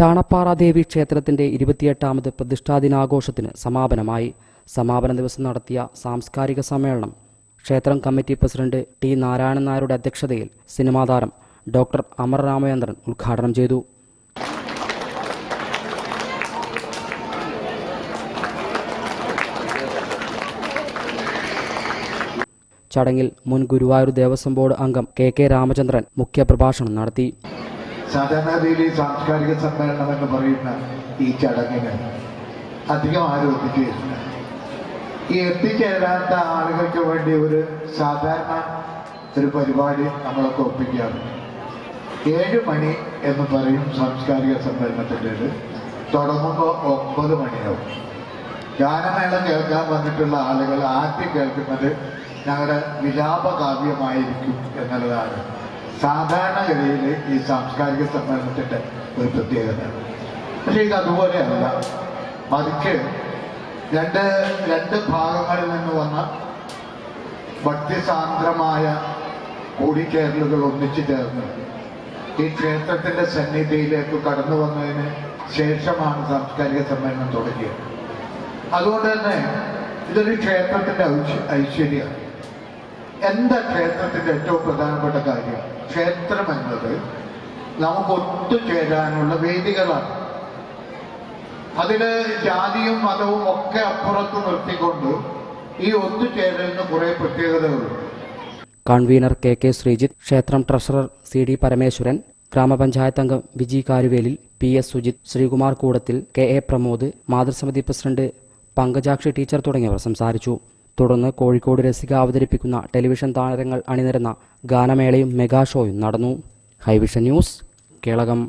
ചാണപ്പാറ ദേവി ക്ഷേത്രത്തിന്റെ ഇരുപത്തിയെട്ടാമത് പ്രതിഷ്ഠാദിനാഘോഷത്തിന് സമാപനമായി സമാപന ദിവസം നടത്തിയ സാംസ്കാരിക സമ്മേളനം ക്ഷേത്രം കമ്മിറ്റി പ്രസിഡന്റ് ടി നാരായണൻ നായരുടെ അധ്യക്ഷതയിൽ സിനിമാ താരം ഡോക്ടർ അമർ രാമചന്ദ്രൻ ഉദ്ഘാടനം ചെയ്തു. ചടങ്ങിൽ മുൻ ഗുരുവായൂർ ദേവസ്വം ബോർഡ് അംഗം കെ കെ രാമചന്ദ്രൻ മുഖ്യപ്രഭാഷണം നടത്തി. സാധാരണ രീതിയിൽ സാംസ്കാരിക സമ്മേളനം എന്ന് പറയുന്ന ഈ ചടങ്ങിന് അധികം ആരും എത്തിച്ചേരുന്നു ഈ എത്തിച്ചേരാത്ത ആളുകൾക്ക് വേണ്ടി ഒരു സാധാരണ ഒരു പരിപാടി നമ്മളൊക്കെ ഒപ്പിക്കാറുണ്ട്. ഏഴ് മണി എന്ന് പറയും സാംസ്കാരിക സമ്മേളനത്തിന്റെത്. തുടങ്ങുമ്പോൾ ഒമ്പത് മണിയാവും. ഗാനമേള കേൾക്കാൻ വന്നിട്ടുള്ള ആളുകൾ ആദ്യം കേൾക്കുന്നത് ഞങ്ങളുടെ വിലാപകാവ്യമായിരിക്കും എന്നുള്ളതാണ്. സാധാരണഗതിയിൽ ഈ സാംസ്കാരിക സമ്മേളനത്തിന്റെ ഒരു പ്രത്യേകത. പക്ഷേ ഇത് അതുപോലെയല്ല. മറിച്ച് രണ്ട് രണ്ട് ഭാഗങ്ങളിൽ നിന്ന് വന്ന ഭക്തിസാന്ദ്രമായ കൂടിച്ചേരലുകൾ ഒന്നിച്ചു ചേർന്ന് ഈ ക്ഷേത്രത്തിന്റെ സന്നിധിയിലേക്ക് കടന്നു വന്നതിന് ശേഷമാണ് സാംസ്കാരിക സമ്മേളനം തുടങ്ങിയത്. അതുകൊണ്ട് തന്നെ ഇതൊരു ക്ഷേത്രത്തിന്റെ ഐശ്വ- ഐശ്വര്യമാണ് എന്താ ക്ഷേത്രത്തിന്റെ ഏറ്റവും പ്രധാനപ്പെട്ട കാര്യം ക്ഷേത്രം എന്നത് നമുക്ക് ഒത്തുചേരാനുള്ള വേദികളാണ്. അതിൽ ജാതിയും മതവും ഒക്കെ അപ്പുറത്ത് നിർത്തിക്കൊണ്ട് ഈ ഒത്തുചേരലിന് കുറെ പ്രത്യേകതകളുണ്ട്. കൺവീനർ കെ കെ ശ്രീജിത്ത് ക്ഷേത്രം ട്രഷറർ സി ഡി പരമേശ്വരൻ ഗ്രാമപഞ്ചായത്ത് അംഗം Viji Karuvelil P S Sujith Sreekumar Koodathil K A Pramod മാതൃസമിതി president Pankajakshi teacher തുടങ്ങിയവർ സംസാരിച്ചു. തുടർന്ന് കോഴിക്കോട് രസിക അവതരിപ്പിക്കുന്ന ടെലിവിഷൻ താരങ്ങൾ അണിനിരന്ന ഗാനമേളയും മെഗാ ഷോയും നടന്നു. Highvision news Kelakam.